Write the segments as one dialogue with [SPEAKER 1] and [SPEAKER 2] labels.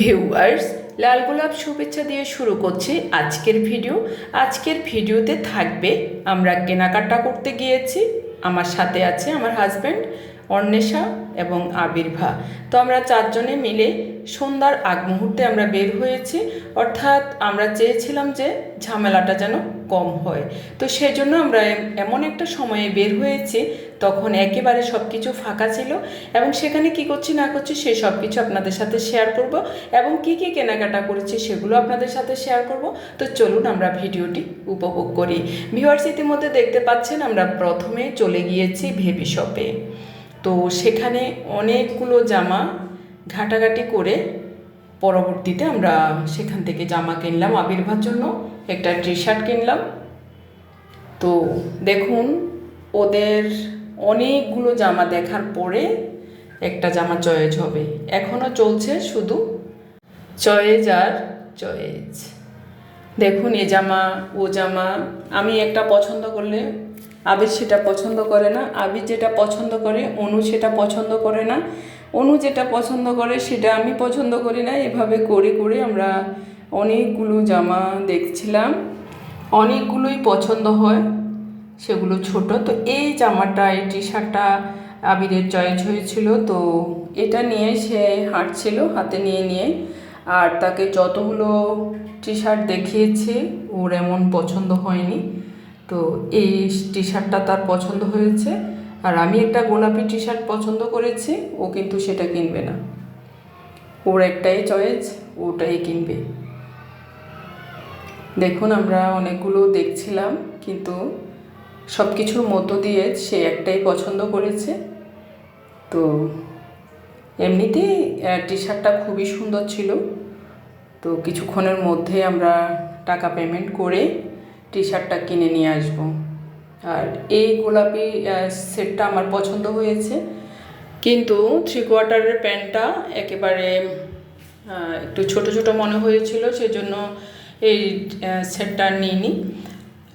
[SPEAKER 1] Viewers লাল গোলাপ শুভেচ্ছা দিয়ে শুরু করছি আজকের ভিডিও আজকের ভিডিওতে থাকবে, আমরা কেনাকাটা করতে গিয়েছি। আমার সাথে আছে আমার হাজব্যান্ড অন্বেষা। এবং আবির্ভা তো আমরা চারজনে মিলে সন্ধ্যার আগ মুহূর্তে আমরা বের হয়েছি। অর্থাৎ আমরা চেয়েছিলাম যে ঝামেলাটা যেন কম হয়। তো সেজন্য আমরা এমন একটা সময়ে বের হয়েছি, তখন একেবারে সব কিছু ফাঁকা ছিল এবং সেখানে কি করছি না করছি সে সব কিছু আপনাদের সাথে শেয়ার করব এবং কি কি কেনাকাটা করেছি সেগুলো আপনাদের সাথে শেয়ার করব। তো চলুন আমরা ভিডিওটি উপভোগ করি। ভিউয়ার্স, ইতিমধ্যে দেখতে পাচ্ছেন আমরা প্রথমে চলে গিয়েছি ভেবি শপে। তো সেখানে অনেকগুলো জামা ঘাটাঘাটি করে পরবর্তীতে আমরা সেখান থেকে জামা কিনলাম। আবির্ভার জন্য একটা টি শার্ট কিনলাম। তো দেখুন, ওদের অনেকগুলো জামা দেখার পরে একটা জামা চয়েজ হবে। এখনও চলছে শুধু চয়েজ আর চয়েজ। দেখুন, এ জামা, ও জামা, আমি একটা পছন্দ করলে আবির সেটা পছন্দ করে না আবির যেটা পছন্দ করে, অনু সেটা পছন্দ করে না। অনু যেটা পছন্দ করে সেটা আমি পছন্দ করি না, এভাবে করে করে আমরা অনেকগুলো জামা দেখছিলাম। অনেকগুলোই পছন্দ হয়, সেগুলো ছোট। তো এই জামাটা, এই টি শার্টটা আবিরের চয়েস হয়েছিল। তো এটা নিয়ে সে হাঁটছিল, হাতে নিয়ে নিয়ে। আর তাকে যতগুলো টি শার্ট দেখিয়েছি, ওর এমন পছন্দ হয়নি। তো এই টি শার্টটা তার পছন্দ হয়েছে। আর আমি একটা গোলাপি টি শার্ট পছন্দ করেছি, ও কিন্তু সেটা কিনবে না। ওর একটাই চয়েস ওটাই কিনবে। দেখুন, আমরা অনেকগুলো দেখছিলাম, কিন্তু সব কিছুর মধ্য দিয়ে সে একটাই পছন্দ করেছে। তো এমনিতেই টি শার্টটা খুবই সুন্দর ছিল। তো কিছুক্ষণের মধ্যে আমরা টাকা পেমেন্ট করে টি শার্টটা কিনে নিয়ে আসব। আর এই গোলাপি সেটটা আমার পছন্দ হয়েছে। কিন্তু থ্রি কোয়ার্টারের প্যান্টটা একেবারে একটু ছোট ছোট মনে হয়েছিল, সেজন্য এই সেটটা নিইনি।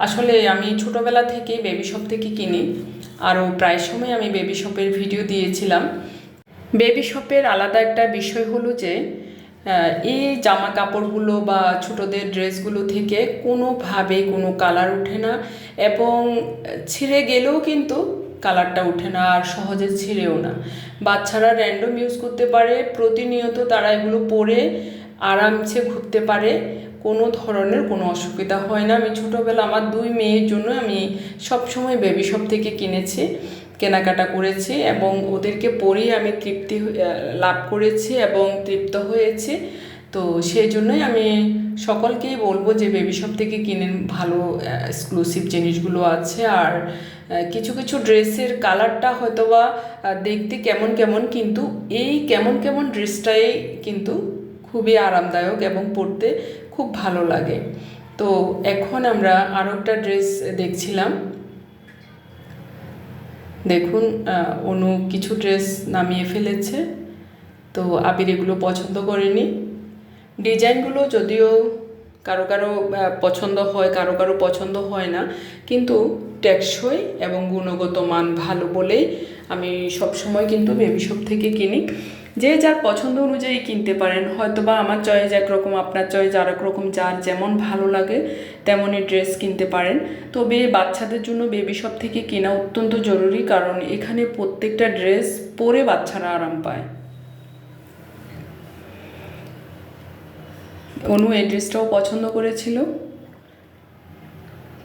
[SPEAKER 1] আসলে আমি ছোটোবেলা থেকে বেবি শপ থেকে কিনি। আরও প্রায় সময় আমি বেবি শপের ভিডিও দিয়েছিলাম। বেবি শপের আলাদা একটা বিষয় হলো যে এই জামা কাপড়গুলো বা ছোটদের ড্রেসগুলো থেকে কোনোভাবে কোনো কালার ওঠে না এবং ছিঁড়ে গেলেও কিন্তু কালারটা ওঠে না আর সহজে ছিঁড়েও না। বাচ্চারা র্যান্ডম ইউজ করতে পারে, প্রতিনিয়ত তারা এগুলো পরে আরামসে ঘুরতে পারে, কোনো ধরনের কোনো অসুবিধা হয় না। আমি ছোটোবেলা আমার দুই মেয়ের জন্য আমি সবসময় বেবি শপ থেকে কিনেছি। কেনাকাটা করেছি এবং ওদেরকে পরেই আমি তৃপ্তি লাভ করেছি এবং তৃপ্ত হয়েছি। তো সেই জন্যই আমি সকলকেই বলব যে বেবি শপ থেকে কিনেন ভালো এক্সক্লুসিভ জিনিসগুলো আছে। আর কিছু কিছু ড্রেসের কালারটা হয়তো বা দেখতে কেমন কেমন, কিন্তু এই কেমন কেমন ড্রেসটাই কিন্তু খুবই আরামদায়ক এবং পরতে খুব ভালো লাগে। তো এখন আমরা আরও একটা ড্রেস দেখছিলাম। দেখুন অনু কিছু ড্রেস নামিয়ে ফেলেছে। তো আবির এগুলো পছন্দ করেনি। ডিজাইনগুলো যদিও কারও কারও পছন্দ হয়, কারও কারও পছন্দ হয় না, কিন্তু টেকসই এবং গুণগত মান ভালো বলেই আমি সবসময় কিন্তু বেবি শপ থেকে কিনি। যে যার পছন্দ অনুযায়ী কিনতে পারেন হয়তো বা আমার চয়েস একরকম আপনার চয়েস আর রকম, যার যেমন ভালো লাগে তেমনই ড্রেস কিনতে পারেন। তবে বাচ্চাদের জন্য বেবি শপ থেকে কেনা অত্যন্ত জরুরি, কারণ এখানে প্রত্যেকটা ড্রেস পরে বাচ্চারা আরাম পায়। অনু, এই ড্রেসটাও পছন্দ করেছিল।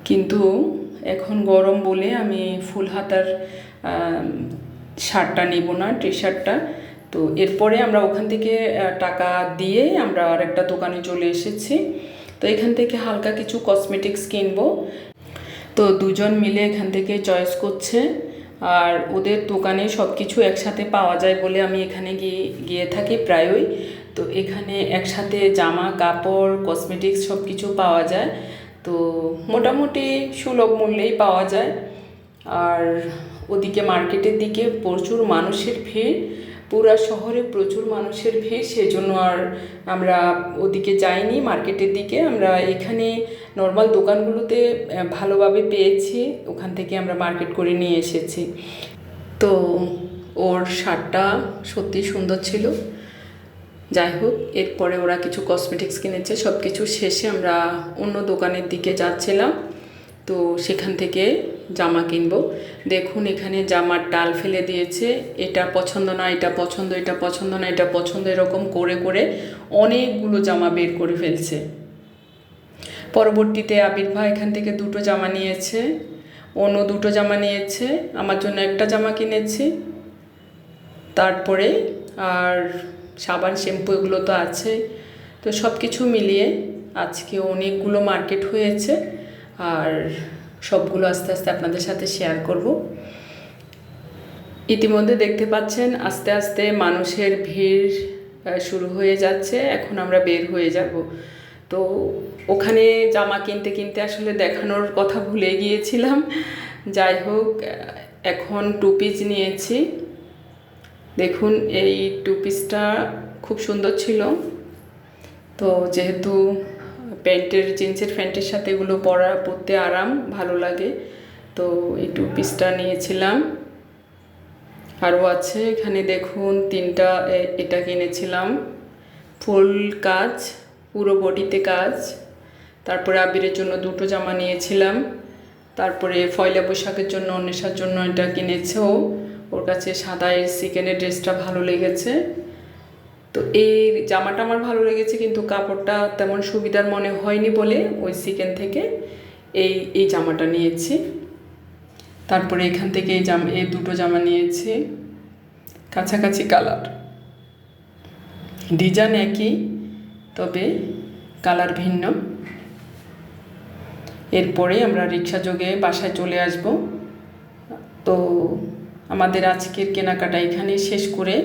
[SPEAKER 1] কিন্তু এখন গরম বলে আমি ফুল হাতার শার্টটা নিব না টি শার্টটা তো এরপরে আমরা ওখান থেকে টাকা দিয়ে আমরা আর একটা দোকানে চলে এসেছি। তো এখান থেকে হালকা কিছু কসমেটিক্স কিনবো। তো দুজন মিলে এখান থেকে চয়েস করছে। আর ওদের দোকানে সব কিছু একসাথে পাওয়া যায় বলে আমি এখানে গিয়ে গিয়ে থাকি প্রায়ই। তো এখানে একসাথে জামা, কাপড় কসমেটিক্স সব কিছু পাওয়া যায়। তো মোটামুটি সুলভ মূল্যেই পাওয়া যায়। আর ওদিকে মার্কেটের দিকে প্রচুর মানুষের ভিড়। পুরা শহরে প্রচুর মানুষের ভিড়, সেজন্য আর আমরা ওদিকে যাইনি, মার্কেটের দিকে। আমরা এখানে নর্মাল দোকানগুলোতে ভালোভাবে পেয়েছি। ওখান থেকে আমরা মার্কেট করে নিয়ে এসেছি। তো ওর শার্টটা সত্যি সুন্দর ছিল। যাই হোক, এরপরে ওরা কিছু কসমেটিক্স কিনেছে। সব কিছু শেষে আমরা অন্য দোকানের দিকে যাচ্ছিলাম। তো সেখান থেকে জামা কিনবো। দেখুন এখানে জামার ডাল ফেলে দিয়েছে। এটা পছন্দ না, এটা পছন্দ এটা পছন্দ না, এটা পছন্দ, এরকম করে করে অনেকগুলো জামা বের করে ফেলছে। পরবর্তীতে আবির ভাই এখান থেকে দুটো জামা নিয়েছে। অন্য দুটো জামা নিয়েছে। আমার জন্য একটা জামা কিনেছি। তারপরে আর সাবান, শ্যাম্পু এগুলো তো আছে। তো সব কিছু মিলিয়ে আজকে অনেকগুলো মার্কেট হয়েছে। আর সবগুলো আস্তে আস্তে আপনাদের সাথে শেয়ার করব। ইতিমধ্যে দেখতে পাচ্ছেন আস্তে আস্তে মানুষের ভিড় শুরু হয়ে যাচ্ছে, এখন আমরা বের হয়ে যাব। তো ওখানে জামা কিনতে কিনতে আসলে দেখানোর কথা ভুলে গিয়েছিলাম। যাই হোক এখন টু পিস নিয়েছি। দেখুন, এই টু পিসটা খুব সুন্দর ছিল। তো যেহেতু প্যান্টের, জিন্সের প্যান্টের সাথে এগুলো পরা, পরতে আরাম, ভালো লাগে। তো এই টু পিসটা নিয়েছিলাম। আরও আছে, এখানে দেখুন, তিনটা এটা কিনেছিলাম। ফুল কাজ, পুরো বডিতে কাজ। তারপরে আবিরের জন্য দুটো জামা নিয়েছিলাম। তারপরে ফয়লা বৈশাখের জন্য অন্বেষার জন্য এটা কিনেছে ও। ওর কাছে সাদা এর চিকেনের ড্রেসটা ভালো লেগেছে। তো এই জামাটা আমার ভালো লেগেছে, কিন্তু কাপড়টা তেমন সুবিধার মনে হয়নি বলে ওই চিকেন থেকে এই এই জামাটা নিয়েছি। তারপরে এখান থেকে এই জামা, এই দুটো জামা নিয়েছি। কাছাকাছি কালার ডিজাইন একই, তবে কালার ভিন্ন। এরপরে আমরা রিক্সা যোগে বাসায় চলে আসব। তো আমাদের আজকের কেনাকাটা এখানেই শেষ করে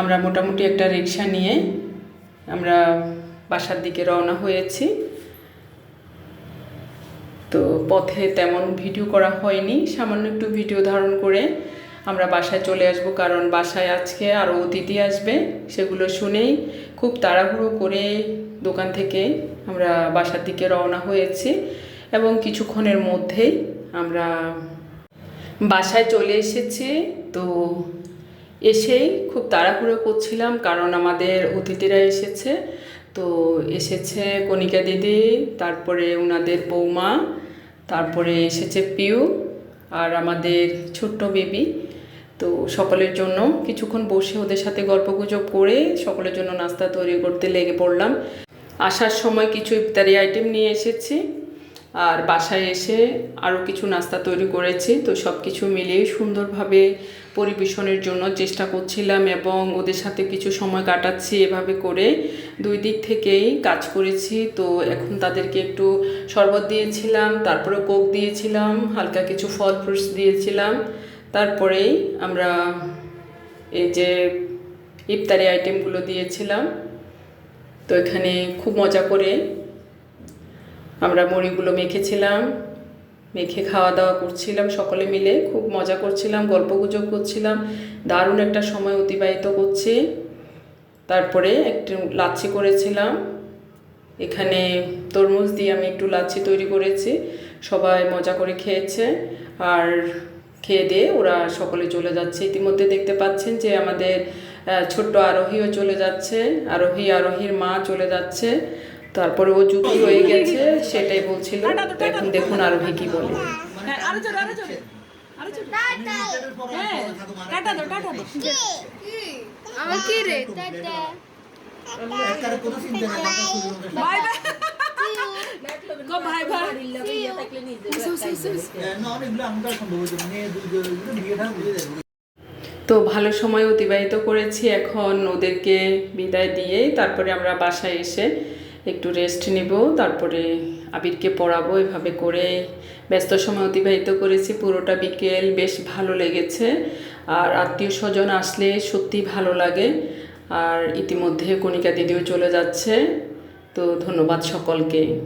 [SPEAKER 1] আমরা মোটামুটি একটা রিক্সা নিয়ে আমরা বাসার দিকে রওনা হয়েছি। তো পথে তেমন ভিডিও করা হয়নি, সামান্য একটু ভিডিও ধারণ করে আমরা বাসায় চলে আসব, কারণ বাসায় আজকে আরও অতিথি আসবে, সেগুলো শুনেই খুব তাড়াহুড়ো করে দোকান থেকে আমরা বাসার দিকে রওনা হয়েছি এবং কিছুক্ষণের মধ্যেই আমরা বাসায় চলে এসেছি। তো এসেই খুব তাড়াহুড়ো করছিলাম, কারণ আমাদের অতিথিরা এসেছে। তো এসেছে কণিকা দিদি, তারপরে ওনাদের বৌমা, তারপরে এসেছে পিউ আর আমাদের ছোট্ট বেবি। তো সকলের জন্য কিছুক্ষণ বসে ওদের সাথে গল্পগুজব করে সকলের জন্য নাস্তা তৈরি করতে লেগে পড়লাম। আসার সময় কিছু ইফতারি আইটেম নিয়ে এসেছি আর বাসায় এসে আরও কিছু নাস্তা তৈরি করেছি। তো সব কিছু মিলিয়ে সুন্দরভাবে পরিবেশনের জন্য চেষ্টা করছিলাম এবং ওদের সাথে কিছু সময় কাটাচ্ছি, এভাবে করে দুই দিক থেকেই কাজ করেছি। তো এখন তাদেরকে একটু শরবত দিয়েছিলাম তারপরে কোক দিয়েছিলাম, হালকা কিছু ফল ফ্রুটস দিয়েছিলাম। তারপরেই আমরা এই যে ইফতারি আইটেমগুলো দিয়েছিলাম। তো এখানে খুব মজা করে আমরা মুড়িগুলো মেখেছিলাম। মেখে খাওয়া দাওয়া করছিলাম সকলে মিলে, খুব মজা করছিলাম, গল্পগুজব করছিলাম, দারুণ একটা সময় অতিবাহিত করছি। তারপরে একটু লাচ্ছি করেছিলাম। এখানে তরমুজ দিয়ে আমি একটু লাচ্ছি তৈরি করেছি, সবাই মজা করে খেয়েছে। আর খেয়ে দিয়ে ওরা সকলে চলে যাচ্ছে। ইতিমধ্যে দেখতে পাচ্ছেন যে আমাদের ছোট্ট আরোহীও চলে যাচ্ছে। আরোহী, আরোহীর মা চলে যাচ্ছে। তারপরে ও জুতি হয়ে গেছে সেটাই বলছিল এখন দেখুন বলে।
[SPEAKER 2] আরও জোরে আরও জোরে আরও জোরে টাটা। দাও টাটা দাও
[SPEAKER 3] আমার কি রে?
[SPEAKER 2] Bye bye. গো ভাই ভাই
[SPEAKER 1] তো ভালো সময় অতিবাহিত করেছি এখন ওদেরকে বিদায় দিয়ে তারপরে আমরা বাসায় এসে একটু রেস্ট নেব, তারপরে আবিরকে পড়াবো, এভাবে করে ব্যস্ত সময় অতিবাহিত করেছি, পুরোটা বিকেল, বেশ ভালো লেগেছে। আর আত্মীয় স্বজন আসলে সত্যি ভালো লাগে। আর ইতিমধ্যে কণিকা দিদিও চলে যাচ্ছে, তো ধন্যবাদ সকলকে।